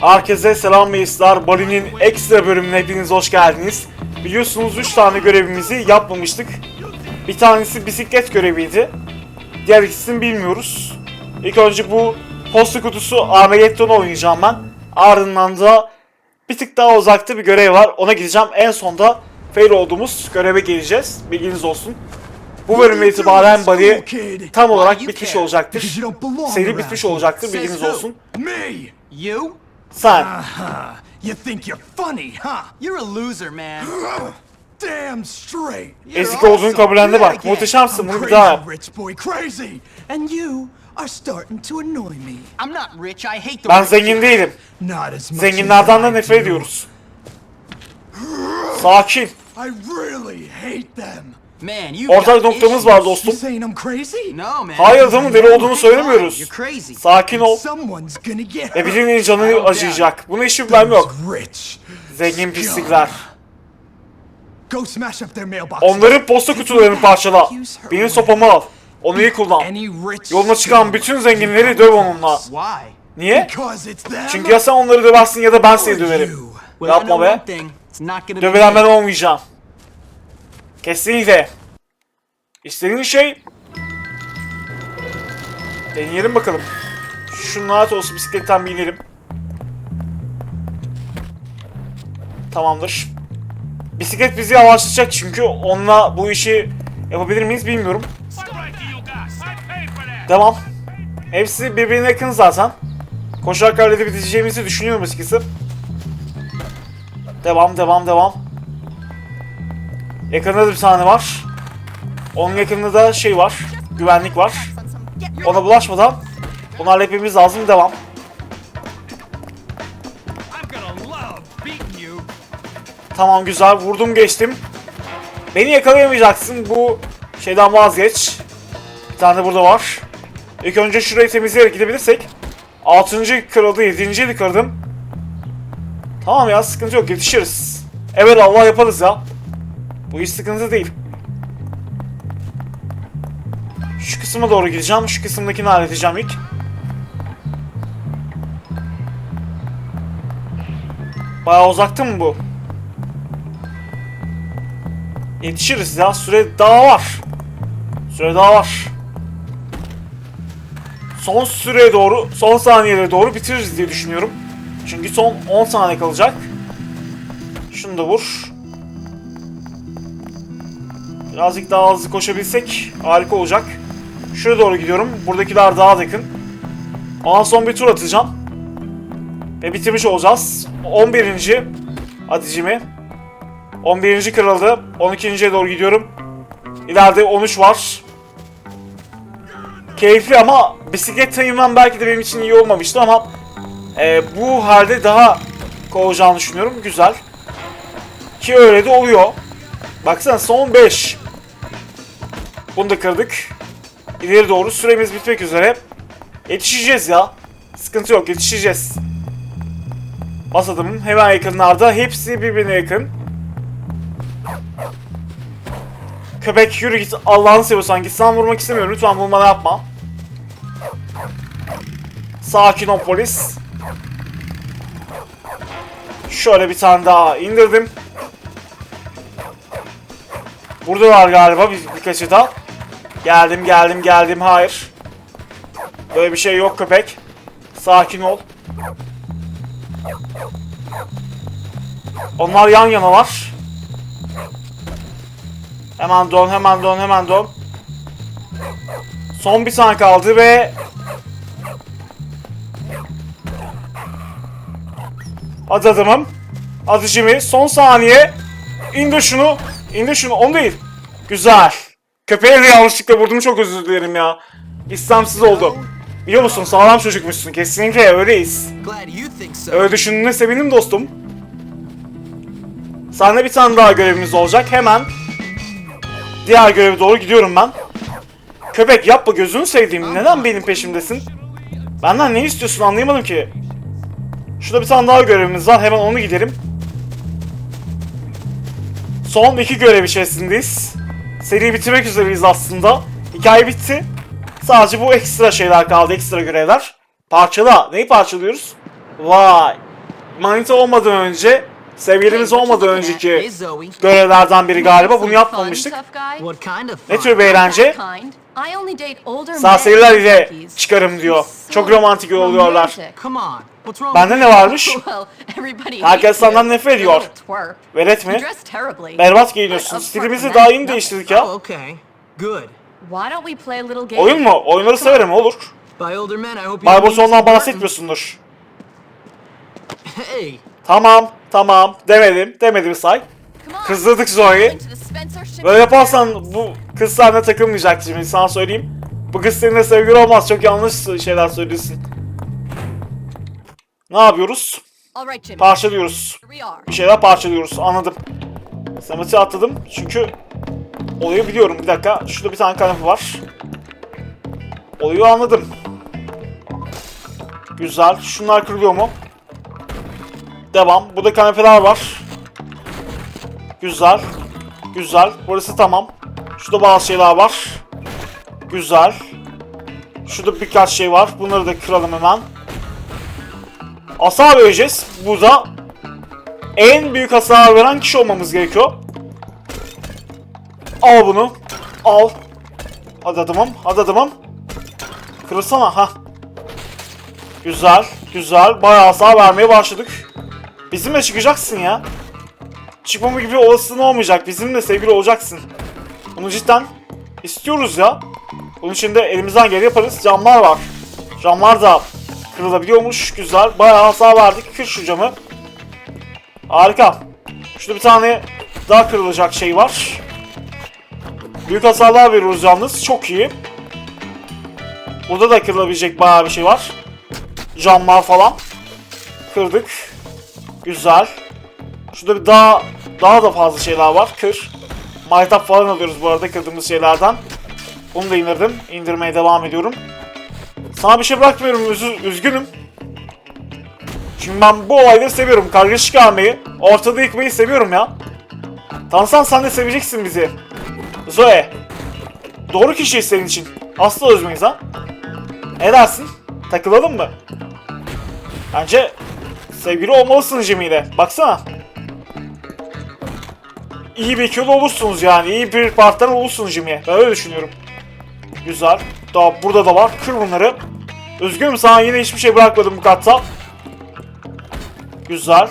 Herkese selam meclisler. Bali'nin ekstra bölümüne hepiniz hoş geldiniz. Biliyorsunuz 3 tane görevimizi yapmamıştık. Bir tanesi bisiklet göreviydi. Diğer ikisini bilmiyoruz. İlk önce bu posta kutusu Armageddon'u oynayacağım ben. Ardından da bir tık daha uzakta bir görev var. Ona gideceğim. En sonda fail olduğumuz göreve geleceğiz. Bilginiz olsun. Bu bölüme itibaren Bali tam olarak bitmiş olacaktır. Seri bitmiş olacaktır. Bilginiz olsun. Me! You? Think you're funny, huh? You're a loser, man. Damn straight! Ezik olduğunu kabullendi bak. Muhteşemsin. Bunu bir daha yap. rich boy, crazy! And you are starting to annoy me. I'm not rich. I hate the Ben zengin değilim. Zenginlerden de nefret ediyoruz. Sakin. I really hate them. Man, you Ortak noktamız var You dostum. Hayır adamın deli olduğunu söylemiyoruz. crazy. Sakin ol. Hurt. birinin canı acıyacak. Buna hiç şüphem yok. Zengin pislikler. Onların posta kutularını parçala. Benim sopamı al. Onu iyi kullan. Yoluna çıkan bütün zenginleri döv onunla. Niye? Çünkü ya sen onları döversin ya da ben seni döverim. Yapma be. Dövülen ben olmayacağım. Kesinlikle. İstediğin şey... Deneyelim bakalım. Şu lanet olsun bisikletten binelim. Tamamdır. Bisiklet bizi yavaşlatacak çünkü onunla bu işi yapabilir miyiz bilmiyorum. Devam. Hepsi birbirine yakın zaten. Koşarak halledebileceğimizi düşünüyorum açıkçası. Devam, devam, devam. Yakında da bir tane var. Onun yakınında da şey var. Güvenlik var. Ona bulaşmadan onu halletmemiz lazım. Devam. Tamam güzel. Vurdum geçtim. Beni yakalayamayacaksın. Bu şeyden vazgeç. Bir tane burada var. İlk önce şurayı temizleyerek gidebilirsek. 6. kırıldı, 7. de kırdım. Tamam ya sıkıntı yok yetişiriz. Evet Allah yaparız ya. Bu hiç sıkıntı değil. Şu kısma doğru gideceğim. Şu kısımdakini halledeceğim ilk. Bayağı uzakta mı bu? Yetişiriz ya. Süre daha var. Süre daha var. Son süreye doğru, son saniyelere doğru bitiririz diye düşünüyorum. Çünkü son 10 saniye kalacak. Şunu da vur. Birazcık daha hızlı koşabilsek harika olacak. Şuraya doğru gidiyorum. Buradakiler daha da yakın. Ondan son bir tur atacağım. Ve bitirmiş olacağız. 11. Adicimi. 11. kırıldı. 12.ye doğru gidiyorum. İleride 13 var. Keyifli ama bisiklet taşımam belki de benim için iyi olmamıştı ama e, bu halde daha kovacağını düşünüyorum. Güzel. Ki öyle de oluyor. Baksana son 5. Bunu da kırdık. İleri doğru süremiz bitmek üzere. Yetişeceğiz ya. Sıkıntı yok yetişeceğiz. Bas adamın hemen yakınlarda. Hepsi birbirine yakın. Köpek yürü git Allah'ını seviyorsan git. Sen vurmak istemiyorum. Lütfen vurmana yapma. Sakin ol polis. Şöyle bir tane daha indirdim. Burada var galiba bir, birkaçı da. Geldim geldim geldim hayır. Böyle bir şey yok köpek. Sakin ol. Onlar yan yana var. Hemen dön, hemen dön, hemen dön. Son bir tane kaldı ve... Adamım. Hadi Jimmy. Son saniye. İndir şunu. İndir şunu. Onu değil. Güzel. Köpeğe de yanlışlıkla vurdum. Çok özür dilerim ya. İstemsiz oldu. Biliyor musun sağlam çocukmuşsun. Kesinlikle öyleyiz. Öyle düşündüğüne sevindim dostum. Sende bir tane daha görevimiz olacak. Hemen diğer göreve doğru gidiyorum ben. Köpek yapma gözünü sevdiğim. Neden benim peşimdesin? Benden ne istiyorsun anlayamadım ki. Şurada bir tane daha görevimiz var. Hemen onu gidelim. Son iki görev içerisindeyiz. Seriyi bitirmek üzereyiz aslında. Hikaye bitti. Sadece bu ekstra şeyler kaldı. Ekstra görevler. Parçala. Neyi parçalıyoruz? Vay. manita olmadan önce, sevgilimiz olmadan önceki görevlerden biri galiba bunu yapmamıştık. Ne tür bir eğlence? Serseriler ile çıkarım diyor. Çok romantik oluyorlar. Bende ne varmış? Herkes senden nefret ediyor. Velet mi? Berbat giyiniyorsun. Stilimizi daha yeni değiştirdik ya. Oyun mu? Oyunları severim olur. Bay Borson'dan bahsetmiyorsundur. Tamam, tamam. Demedim, demedim say. Kızdırdık Zoe'yi. Böyle yaparsan bu kız seninle takılmayacak şimdi sana söyleyeyim. Bu kız seninle sevgili olmaz. Çok yanlış şeyler söylüyorsun. Ne yapıyoruz? Parçalıyoruz. Bir şeyler parçalıyoruz. Anladım. Samet'i atladım çünkü olayı biliyorum. Bir dakika. Şurada bir tane kanepe var. Olayı anladım. Güzel. Şunlar kırılıyor mu? Devam. Burada kanepeler var. Güzel. Güzel. Burası tamam. Şurada bazı şeyler var. Güzel. Şurada birkaç şey var. Bunları da kıralım hemen. Hasar vereceğiz. Burada en büyük hasar veren kişi olmamız gerekiyor. Al bunu. Al. Hadi adamım. Hadi adamım. Kırılsana ha. Güzel. Güzel. Bayağı hasar vermeye başladık. Bizimle çıkacaksın ya. Çıkmamı gibi olasılığın olmayacak. Bizimle sevgili olacaksın. Bunu cidden istiyoruz ya. Bunun için de elimizden geleni yaparız. Camlar var. Camlar da kırılabiliyormuş. Güzel. Bayağı hasar verdik. Kır şu camı. Harika. Şurada bir tane daha kırılacak şey var. Büyük hasarlar veriyoruz yalnız. Çok iyi. Burada da kırılabilecek bayağı bir şey var. Camlar falan. Kırdık. Güzel. Şurada bir daha daha da fazla şeyler var. Kır. Maytap falan alıyoruz bu arada kırdığımız şeylerden. Onu da indirdim. İndirmeye devam ediyorum. Sana bir şey bırakmıyorum. Üzü- üzgünüm. Çünkü ben bu olayları seviyorum. Karga çıkarmayı, ortada yıkmayı seviyorum ya. Tansan sen de seveceksin bizi. Zoe. Doğru kişi senin için. Asla üzmeyiz ha. Ne dersin? Takılalım mı? Bence sevgili olmalısın Jimmy ile. Baksana. İyi bir ikili olursunuz yani. İyi bir partner olursunuz Jimmy'ye. Ben öyle düşünüyorum. Güzel. Daha burada da var. Kır bunları. Üzgünüm sana yine hiçbir şey bırakmadım bu katta. Güzel.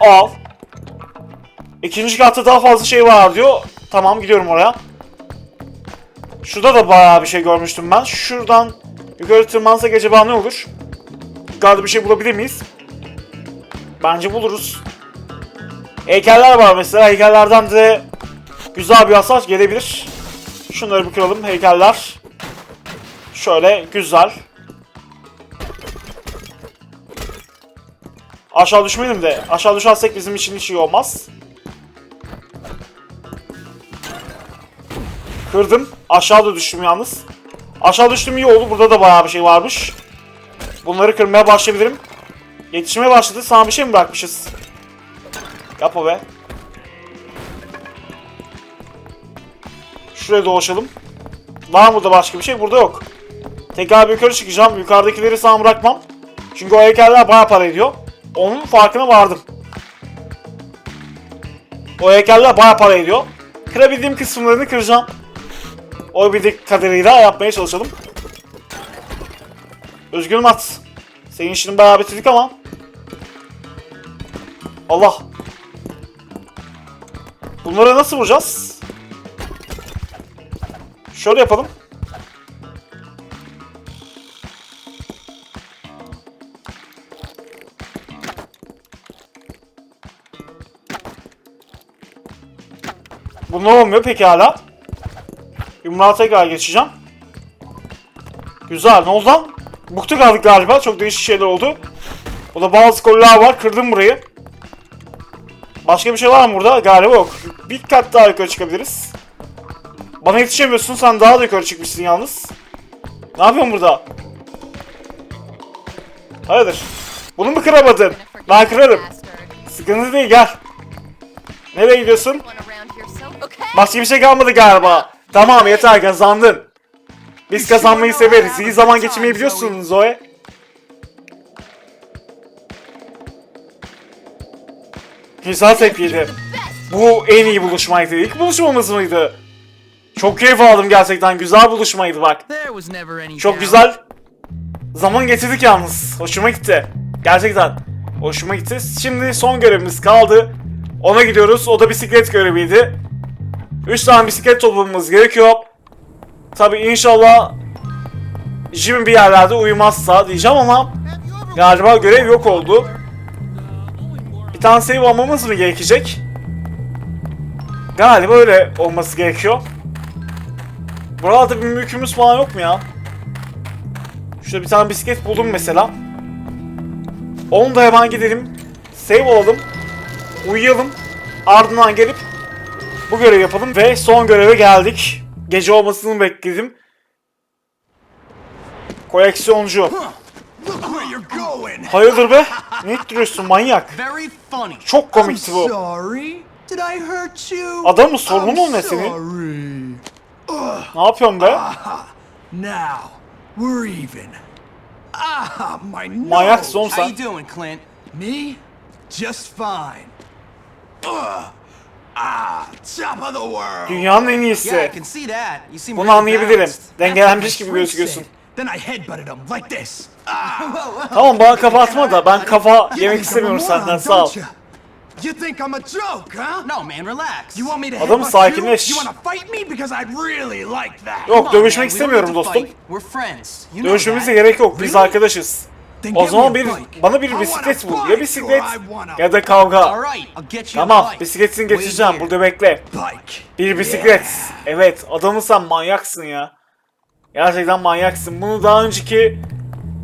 Al. İkinci katta daha fazla şey var diyor. Tamam gidiyorum oraya. Şurada da bayağı bir şey görmüştüm ben. Şuradan yukarı tırmansak acaba ne olur? Yukarıda bir şey bulabilir miyiz? Bence buluruz. Heykeller var mesela. Heykellerden de güzel bir hasar gelebilir. Şunları bir kıralım. Heykeller. Şöyle güzel. Aşağı düşmeyelim de. Aşağı düşersek bizim için hiç iyi olmaz. Kırdım. Aşağıda düştüm yalnız. Aşağı düştüm iyi oldu. Burada da bayağı bir şey varmış. Bunları kırmaya başlayabilirim. Yetişmeye başladı. Sana bir şey mi bırakmışız? Yap o be. Şuraya dolaşalım. Var burada başka bir şey? Burada yok. Tekrar yukarı çıkacağım. Yukarıdakileri sana bırakmam. Çünkü o heykeller bayağı para ediyor. Onun farkına vardım. O heykeller bayağı para ediyor. Kırabildiğim kısımlarını kıracağım. O bildiği kadarıyla yapmaya çalışalım. Özgürüm at. Senin işini bayağı bitirdik ama. Allah. Bunları nasıl vuracağız? Şöyle yapalım. Bunlar olmuyor peki hala. Yumruğa tekrar geçeceğim. Güzel. Ne oldu lan? Buktu kaldık galiba. Çok değişik şeyler oldu. O da bazı koller var. Kırdım burayı. Başka bir şey var mı burada? Galiba yok. Bir kat daha yukarı çıkabiliriz. Bana yetişemiyorsun. Sen daha da yukarı çıkmışsın yalnız. Ne yapıyorsun burada? Hayırdır? Bunu mu kıramadın? Ben kırarım. Sıkıntı değil gel. Nereye gidiyorsun? Başka bir şey kalmadı galiba. Tamam yeter kazandın. Biz kazanmayı severiz. İyi zaman geçirmeyi biliyorsun Zoe. Güzel tepkiydi. Bu en iyi buluşmaydı. İlk buluşmamız mıydı? Çok keyif aldım gerçekten. Güzel buluşmaydı bak. Çok güzel. Zaman getirdik yalnız. Hoşuma gitti. Gerçekten. Hoşuma gitti. Şimdi son görevimiz kaldı. Ona gidiyoruz. O da bisiklet göreviydi. 3 tane bisiklet toplamamız gerekiyor. Tabi inşallah Jimmy bir yerlerde uyumazsa diyeceğim ama galiba görev yok oldu. Bir tane save almamız mı gerekecek? Galiba öyle olması gerekiyor. Buralarda bir mülkümüz falan yok mu ya? Şurada bir tane bisiklet buldum mesela. Onu da hemen gidelim. Save alalım. Uyuyalım. Ardından gelip bu görevi yapalım ve son göreve geldik. Gece olmasını bekledim. Koleksiyoncu. Hayırdır be? Ne duruyorsun manyak? Çok komikti bu. Adamın sorunu mu I'm ne senin? Ne yapıyorsun be? Ah, oğlum How sen. Me? Just fine. Dünyanın en Yeah, I iyisi. can see that. You seem Bunu anlayabilirim. Dengelenmiş gibi gözüküyorsun. said. Then I headbutted him like this. Ah. Tamam bana kafa atma da ben kafa You yemek think I'm a istemiyorum senden sağ ol. you? Think I'm a joke, huh? No, man, relax. You want me to headbutt sakinleş. you? You want to fight me because I'd really like that. Yok dövüşmek istemiyorum dostum. fight. We're friends. You know Dövüşmemize that. gerek yok. Biz Really? arkadaşız. O zaman bir bana bir bisiklet bul. Ya bisiklet ya da kavga. Tamam, bisikletini getireceğim. Burada bekle. Bir bisiklet. Evet, adamın sen manyaksın ya. Gerçekten manyaksın. Bunu daha önceki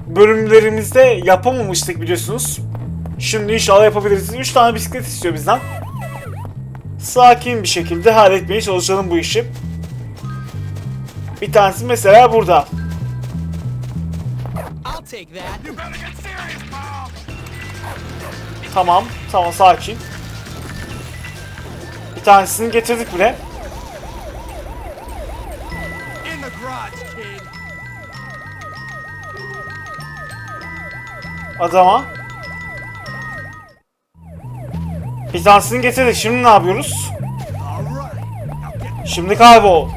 bölümlerimizde yapamamıştık biliyorsunuz. Şimdi inşallah yapabiliriz. 3 tane bisiklet istiyor bizden. Sakin bir şekilde halletmeye çalışalım bu işi. Bir tanesi mesela burada. Tamam, tamam sakin. Bir tanesini getirdik bile. Adama. Bir tanesini getirdik. Şimdi ne yapıyoruz? Şimdi kaybol.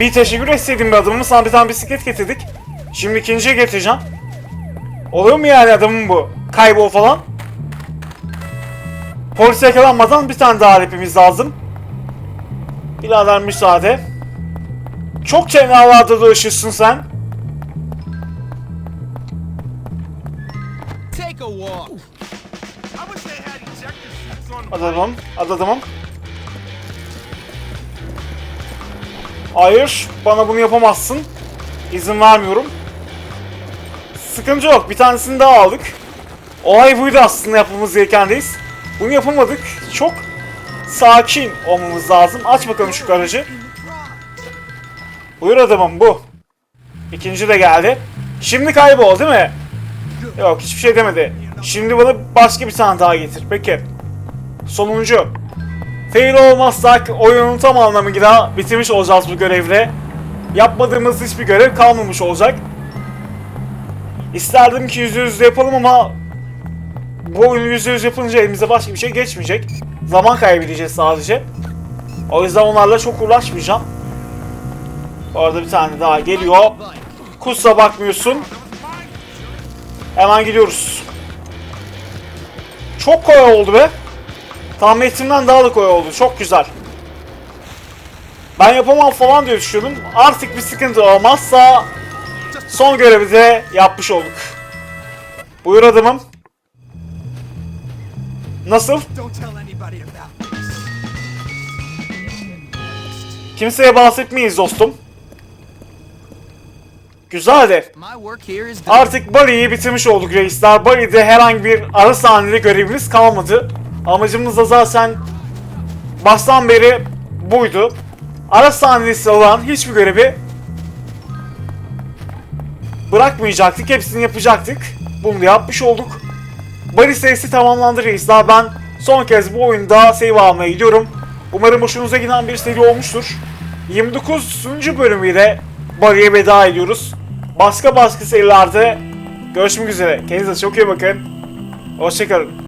Bir teşekkür etseydim bir adamım. Sana bir tane bisiklet getirdik. Şimdi ikinciye getireceğim. Oluyor mu yani adamın bu? Kaybol falan. Polis yakalanmadan bir tane daha halletmemiz lazım. Birader müsaade. Çok tenalarda dolaşıyorsun sen. Adamım, adamım. Hayır, bana bunu yapamazsın. İzin vermiyorum. Sıkıntı yok, bir tanesini daha aldık. Olay buydu aslında yapmamız gerekendeyiz. Bunu yapamadık. Çok sakin olmamız lazım. Aç bakalım şu garajı. Buyur adamım bu. İkinci de geldi. Şimdi kaybol değil mi? Yok hiçbir şey demedi. Şimdi bana başka bir tane daha getir. Peki. Sonuncu. Fail olmazsak oyunun tam anlamıyla bitirmiş olacağız bu görevle. Yapmadığımız hiçbir görev kalmamış olacak. İsterdim ki yüzde yüz yapalım ama bu oyunu yüzde yüz yapınca elimize başka bir şey geçmeyecek. Zaman kaybedeceğiz sadece. O yüzden onlarla çok uğraşmayacağım. Bu arada bir tane daha geliyor. Kusura bakmıyorsun. Hemen gidiyoruz. Çok kolay oldu be. Tahmin ettiğimden daha da kolay oldu. Çok güzel. Ben yapamam falan diye düşünüyordum. Artık bir sıkıntı olmazsa son görevi de yapmış olduk. Buyur adamım. Nasıl? Kimseye bahsetmeyiz dostum. Güzeldi. İs done. Artık Bali'yi bitirmiş olduk reisler. Bali'de herhangi bir ara sahnede görevimiz kalmadı. Amacımız da zaten baştan beri buydu. Ara sahnesi olan hiçbir görevi bırakmayacaktık. Hepsini yapacaktık. Bunu da yapmış olduk. Bali serisi tamamlandı reisler. Ben son kez bu oyunda save almaya gidiyorum. Umarım hoşunuza giden bir seri olmuştur. 29. bölümüyle Bali'ye veda ediyoruz. Başka başka serilerde görüşmek üzere. Kendinize çok iyi bakın. Hoşçakalın.